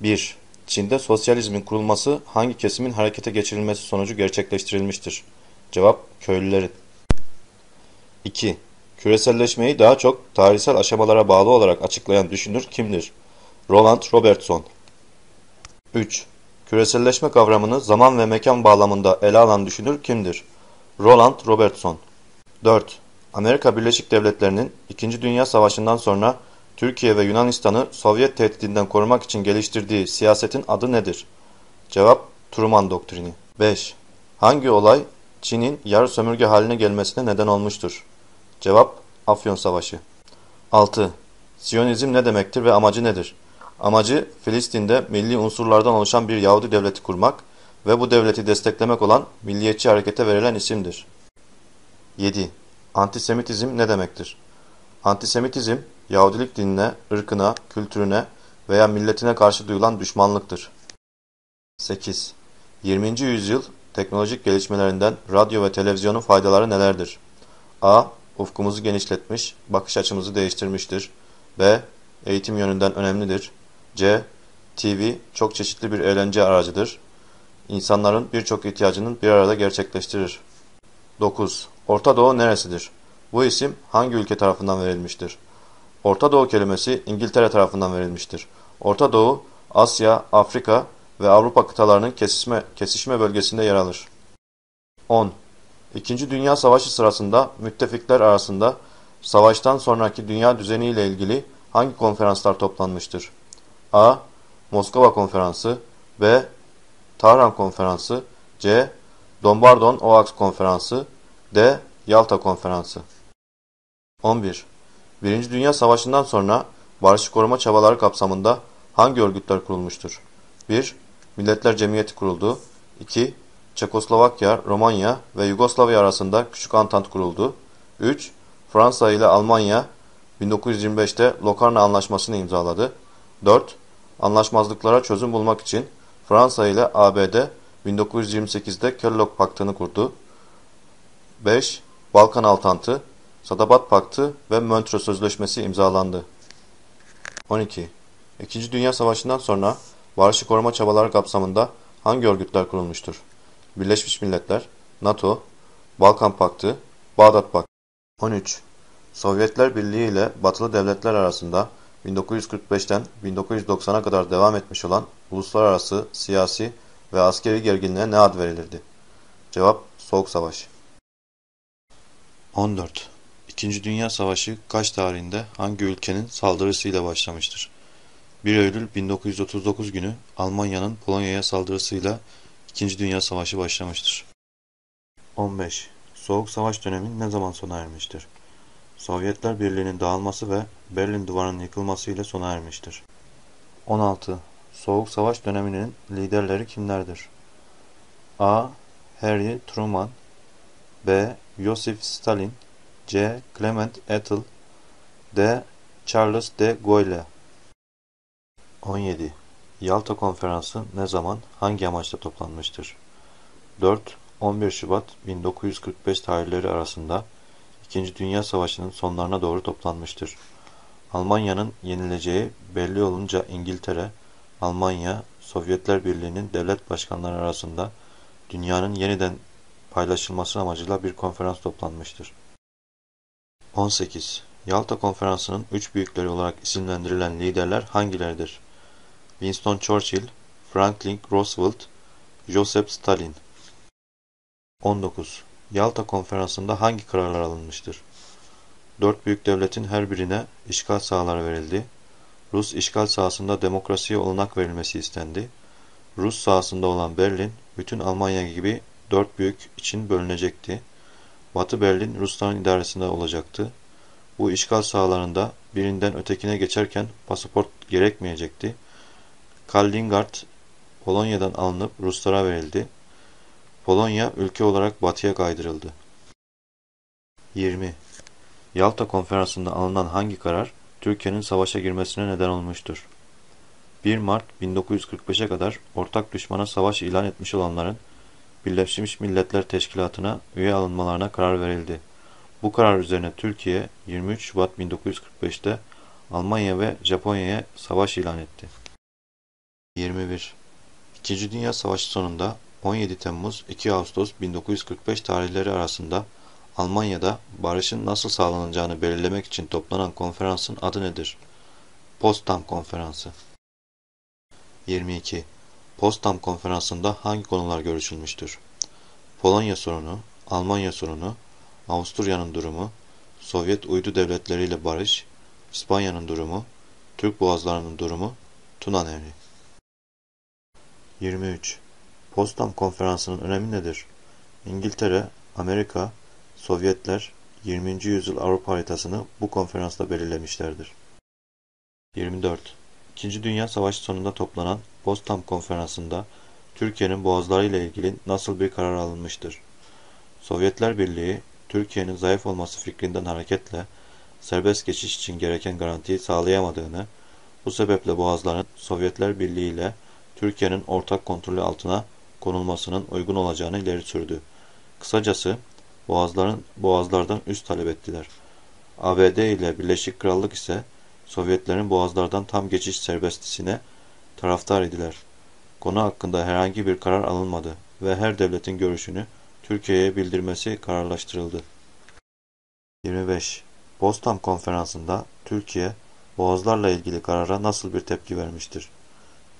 1. Çin'de sosyalizmin kurulması hangi kesimin harekete geçirilmesi sonucu gerçekleştirilmiştir? Cevap köylülerin. 2. Küreselleşmeyi daha çok tarihsel aşamalara bağlı olarak açıklayan düşünür kimdir? Roland Robertson. 3. Küreselleşme kavramını zaman ve mekan bağlamında ele alan düşünür kimdir? Roland Robertson. 4. Amerika Birleşik Devletleri'nin İkinci Dünya Savaşı'ndan sonra Türkiye ve Yunanistan'ı Sovyet tehdidinden korumak için geliştirdiği siyasetin adı nedir? Cevap Truman Doktrini. 5. Hangi olay Çin'in yarı sömürge haline gelmesine neden olmuştur? Cevap Afyon Savaşı. 6. Siyonizm ne demektir ve amacı nedir? Amacı Filistin'de milli unsurlardan oluşan bir Yahudi devleti kurmak ve bu devleti desteklemek olan milliyetçi harekete verilen isimdir. 7. Antisemitizm ne demektir? Antisemitizm, Yahudilik dinine, ırkına, kültürüne veya milletine karşı duyulan düşmanlıktır. 8. 20. yüzyıl teknolojik gelişmelerinden radyo ve televizyonun faydaları nelerdir? A. Ufkumuzu genişletmiş, bakış açımızı değiştirmiştir. B. Eğitim yönünden önemlidir. C. TV çok çeşitli bir eğlence aracıdır. İnsanların birçok ihtiyacının bir arada gerçekleştirir. 9. Orta Doğu neresidir? Bu isim hangi ülke tarafından verilmiştir? Orta Doğu kelimesi İngiltere tarafından verilmiştir. Orta Doğu, Asya, Afrika ve Avrupa kıtalarının kesişme, kesişme bölgesinde yer alır. 10. İkinci Dünya Savaşı sırasında müttefikler arasında savaştan sonraki dünya düzeniyle ilgili hangi konferanslar toplanmıştır? A. Moskova Konferansı B. Tahran Konferansı C. Dombardon-Oaks Konferansı D. Yalta Konferansı 11. Birinci Dünya Savaşı'ndan sonra barışı koruma çabaları kapsamında hangi örgütler kurulmuştur? 1. Milletler Cemiyeti kuruldu. 2. Çekoslovakya, Romanya ve Yugoslavya arasında Küçük Antant kuruldu. 3. Fransa ile Almanya 1925'te Locarno Anlaşması'nı imzaladı. 4. Anlaşmazlıklara çözüm bulmak için Fransa ile ABD 1928'de Kellogg Paktı'nı kurdu. 5. Balkan Altantı, Sadabat Paktı ve Montreux Sözleşmesi imzalandı. 12. İkinci Dünya Savaşı'ndan sonra barışı koruma çabaları kapsamında hangi örgütler kurulmuştur? Birleşmiş Milletler, NATO, Balkan Paktı, Bağdat Paktı. 13. Sovyetler Birliği ile Batılı devletler arasında 1945'ten 1990'a kadar devam etmiş olan uluslararası, siyasi ve askeri gerginliğe ne ad verilirdi? Cevap Soğuk Savaş. 14. İkinci Dünya Savaşı kaç tarihinde hangi ülkenin saldırısıyla başlamıştır? 1 Eylül 1939 günü Almanya'nın Polonya'ya saldırısıyla İkinci Dünya Savaşı başlamıştır. 15. Soğuk Savaş dönemi ne zaman sona ermiştir? Sovyetler Birliği'nin dağılması ve Berlin Duvarı'nın yıkılması ile sona ermiştir. 16. Soğuk Savaş döneminin liderleri kimlerdir? A. Harry Truman B. Joseph Stalin C. Clement Attlee D. Charles de Gaulle 17. Yalta Konferansı ne zaman, hangi amaçla toplanmıştır? 4-11 Şubat 1945 tarihleri arasında İkinci Dünya Savaşı'nın sonlarına doğru toplanmıştır. Almanya'nın yenileceği belli olunca İngiltere, Almanya, Sovyetler Birliği'nin devlet başkanları arasında dünyanın yeniden paylaşılması amacıyla bir konferans toplanmıştır. 18. Yalta Konferansı'nın üç büyükleri olarak isimlendirilen liderler hangileridir? Winston Churchill, Franklin Roosevelt, Joseph Stalin 19. Yalta Konferansı'nda hangi kararlar alınmıştır? Dört büyük devletin her birine işgal sahaları verildi. Rus işgal sahasında demokrasiye olanak verilmesi istendi. Rus sahasında olan Berlin, bütün Almanya gibi dört büyük için bölünecekti. Batı Berlin Rusların idaresinde olacaktı. Bu işgal sahalarında birinden ötekine geçerken pasaport gerekmeyecekti. Kaliningrad Polonya'dan alınıp Ruslara verildi. Polonya ülke olarak batıya kaydırıldı. 20. Yalta Konferansı'nda alınan hangi karar Türkiye'nin savaşa girmesine neden olmuştur? 1 Mart 1945'e kadar ortak düşmana savaş ilan etmiş olanların Birleşmiş Milletler Teşkilatı'na üye alınmalarına karar verildi. Bu karar üzerine Türkiye 23 Şubat 1945'te Almanya ve Japonya'ya savaş ilan etti. 21. İkinci Dünya Savaşı sonunda 17 Temmuz 2 Ağustos 1945 tarihleri arasında Almanya'da barışın nasıl sağlanacağını belirlemek için toplanan konferansın adı nedir? Potsdam Konferansı 22. Potsdam Konferansı'nda hangi konular görüşülmüştür? Polonya sorunu, Almanya sorunu, Avusturya'nın durumu, Sovyet uydu devletleriyle barış, İspanya'nın durumu, Türk boğazlarının durumu, Tuna Nehri. 23. Potsdam Konferansı'nın önemi nedir? İngiltere, Amerika, Sovyetler 20. yüzyıl Avrupa haritasını bu konferansla belirlemişlerdir. 24. İkinci Dünya Savaşı sonunda toplanan Potsdam Konferansı'nda Türkiye'nin boğazları ile ilgili nasıl bir karar alınmıştır? Sovyetler Birliği, Türkiye'nin zayıf olması fikrinden hareketle serbest geçiş için gereken garantiyi sağlayamadığını, bu sebeple boğazların Sovyetler Birliği ile Türkiye'nin ortak kontrolü altına konulmasının uygun olacağını ileri sürdü. Kısacası boğazların boğazlardan üst talep ettiler. ABD ile Birleşik Krallık ise Sovyetlerin boğazlardan tam geçiş serbestisine taraftar idiler. Konu hakkında herhangi bir karar alınmadı ve her devletin görüşünü Türkiye'ye bildirmesi kararlaştırıldı. 25. Potsdam Konferansı'nda Türkiye, boğazlarla ilgili karara nasıl bir tepki vermiştir?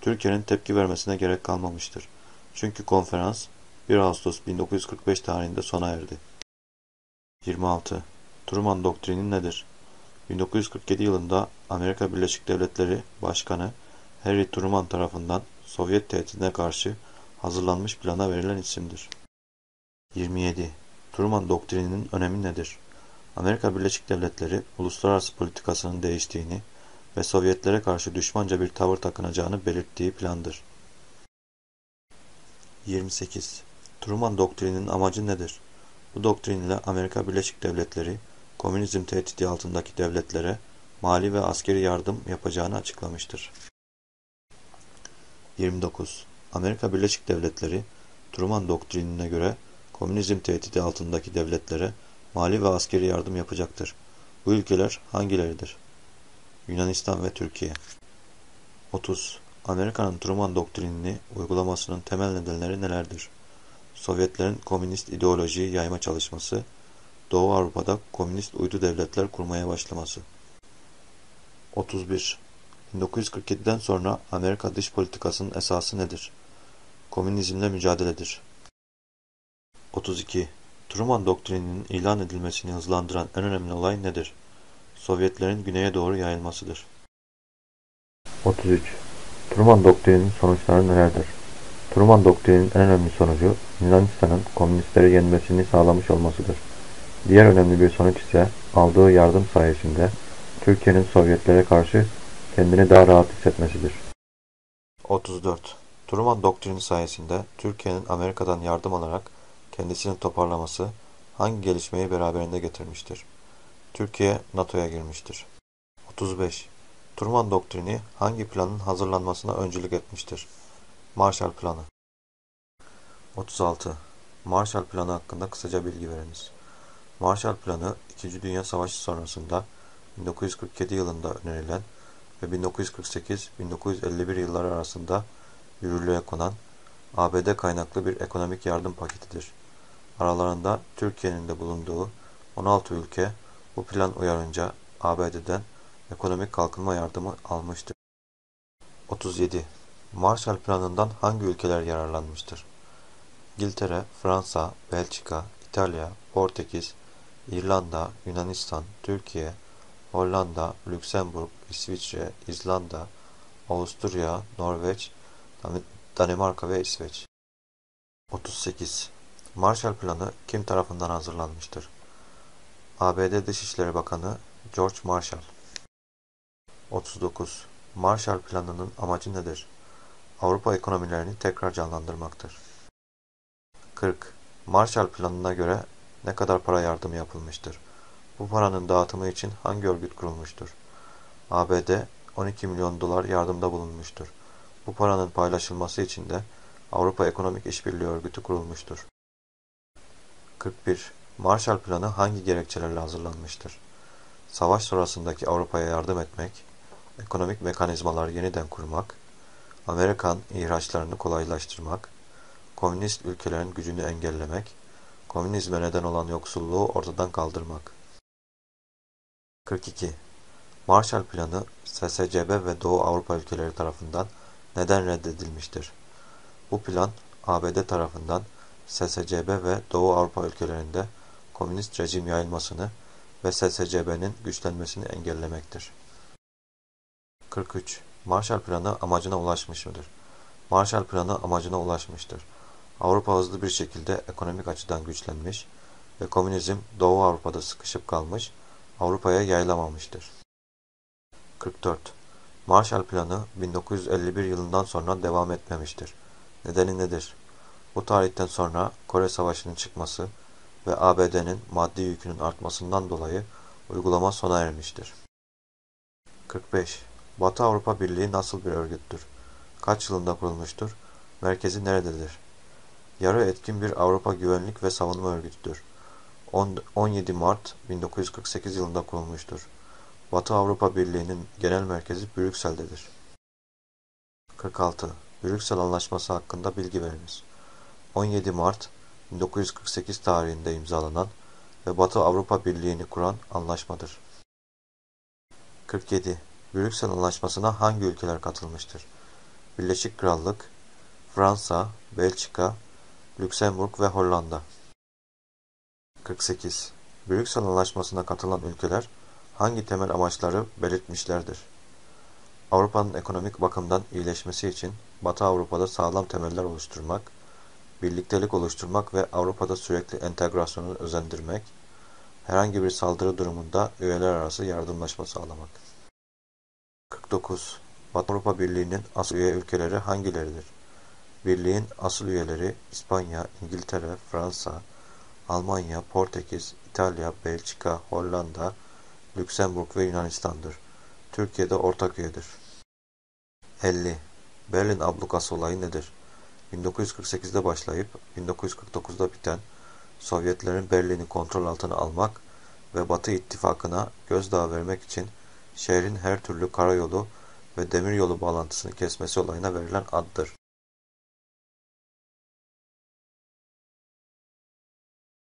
Türkiye'nin tepki vermesine gerek kalmamıştır. Çünkü konferans 1 Ağustos 1945 tarihinde sona erdi. 26. Truman Doktrini nedir? 1947 yılında Amerika Birleşik Devletleri Başkanı Harry Truman tarafından Sovyet tehdidine karşı hazırlanmış plana verilen isimdir. 27. Truman Doktrini'nin önemi nedir? Amerika Birleşik Devletleri uluslararası politikasının değiştiğini ve Sovyetlere karşı düşmanca bir tavır takınacağını belirttiği plandır. 28. Truman Doktrini'nin amacı nedir? Bu doktrin ile Amerika Birleşik Devletleri, komünizm tehdidi altındaki devletlere mali ve askeri yardım yapacağını açıklamıştır. 29. Amerika Birleşik Devletleri, Truman Doktrinine göre komünizm tehdidi altındaki devletlere mali ve askeri yardım yapacaktır. Bu ülkeler hangileridir? Yunanistan ve Türkiye. 30. Amerika'nın Truman doktrinini uygulamasının temel nedenleri nelerdir? Sovyetlerin komünist ideolojiyi yayma çalışması, Doğu Avrupa'da komünist uydu devletler kurmaya başlaması. 31. 1947'den sonra Amerika dış politikasının esası nedir? Komünizmle mücadeledir. 32. Truman doktrininin ilan edilmesini hızlandıran en önemli olay nedir? Sovyetlerin güneye doğru yayılmasıdır. 33. Truman doktrininin sonuçları nelerdir? Truman doktrininin en önemli sonucu Yunanistan'ın komünistleri yenmesini sağlamış olmasıdır. Diğer önemli bir sonuç ise aldığı yardım sayesinde Türkiye'nin Sovyetlere karşı kendini daha rahat hissetmesidir. 34. Truman doktrini sayesinde Türkiye'nin Amerika'dan yardım alarak kendisini toparlaması hangi gelişmeyi beraberinde getirmiştir? Türkiye NATO'ya girmiştir. 35. Truman doktrini hangi planın hazırlanmasına öncülük etmiştir? Marshall Planı. 36. Marshall Planı hakkında kısaca bilgi veriniz. Marshall Planı 2. Dünya Savaşı sonrasında 1947 yılında önerilen ve 1948-1951 yılları arasında yürürlüğe konan ABD kaynaklı bir ekonomik yardım paketidir. Aralarında Türkiye'nin de bulunduğu 16 ülke bu plan uyarınca ABD'den ekonomik kalkınma yardımı almıştır. 37. Marshall Planı'ndan hangi ülkeler yararlanmıştır? İngiltere, Fransa, Belçika, İtalya, Portekiz, İrlanda, Yunanistan, Türkiye, Hollanda, Lüksemburg, İsviçre, İzlanda, Avusturya, Norveç, Danimarka ve İsveç. 38. Marshall Planı kim tarafından hazırlanmıştır? ABD Dışişleri Bakanı George Marshall. 39. Marshall Planı'nın amacı nedir? Avrupa ekonomilerini tekrar canlandırmaktır. 40. Marshall Planı'na göre ne kadar para yardımı yapılmıştır? Bu paranın dağıtımı için hangi örgüt kurulmuştur? ABD 12 milyon dolar yardımda bulunmuştur. Bu paranın paylaşılması için de Avrupa Ekonomik İşbirliği Örgütü kurulmuştur. 41. Marshall Planı hangi gerekçelerle hazırlanmıştır? Savaş sonrasındaki Avrupa'ya yardım etmek, ekonomik mekanizmalar yeniden kurmak, Amerikan ihraçlarını kolaylaştırmak, komünist ülkelerin gücünü engellemek, komünizme neden olan yoksulluğu ortadan kaldırmak. 42. Marshall Planı SSCB ve Doğu Avrupa ülkeleri tarafından neden reddedilmiştir? Bu plan ABD tarafından SSCB ve Doğu Avrupa ülkelerinde komünist rejim yayılmasını ve SSCB'nin güçlenmesini engellemektir. 43. Marshall Planı amacına ulaşmış mıdır? Marshall Planı amacına ulaşmıştır. Avrupa hızlı bir şekilde ekonomik açıdan güçlenmiş ve komünizm Doğu Avrupa'da sıkışıp kalmış, Avrupa'ya yayılamamıştır. 44. Marshall Planı 1951 yılından sonra devam etmemiştir. Nedeni nedir? Bu tarihten sonra Kore Savaşı'nın çıkması ve ABD'nin maddi yükünün artmasından dolayı uygulama sona ermiştir. 45. Batı Avrupa Birliği nasıl bir örgüttür? Kaç yılında kurulmuştur? Merkezi nerededir? Yarı etkin bir Avrupa Güvenlik ve Savunma Örgütüdür. 17 Mart 1948 yılında kurulmuştur. Batı Avrupa Birliği'nin genel merkezi Brüksel'dedir. 46. Brüksel Anlaşması hakkında bilgi veriniz. 17 Mart 1948 tarihinde imzalanan ve Batı Avrupa Birliği'ni kuran anlaşmadır. 47. Brüksel Anlaşması'na hangi ülkeler katılmıştır? Birleşik Krallık, Fransa, Belçika, Lüksemburg ve Hollanda. 48. Brüksel Anlaşması'na katılan ülkeler hangi temel amaçları belirtmişlerdir? Avrupa'nın ekonomik bakımdan iyileşmesi için Batı Avrupa'da sağlam temeller oluşturmak, birliktelik oluşturmak ve Avrupa'da sürekli entegrasyonu özendirmek, herhangi bir saldırı durumunda üyeler arası yardımlaşma sağlamak. 49. Batı Avrupa Birliği'nin asıl üye ülkeleri hangileridir? Birliğin asıl üyeleri İspanya, İngiltere, Fransa, Almanya, Portekiz, İtalya, Belçika, Hollanda, Lüksemburg ve Yunanistan'dır. Türkiye'de ortak üyedir. 50. Berlin ablukası olayı nedir? 1948'de başlayıp 1949'da biten Sovyetlerin Berlin'i kontrol altına almak ve Batı ittifakına gözdağı vermek için şehrin her türlü karayolu ve demiryolu bağlantısını kesmesi olayına verilen addır.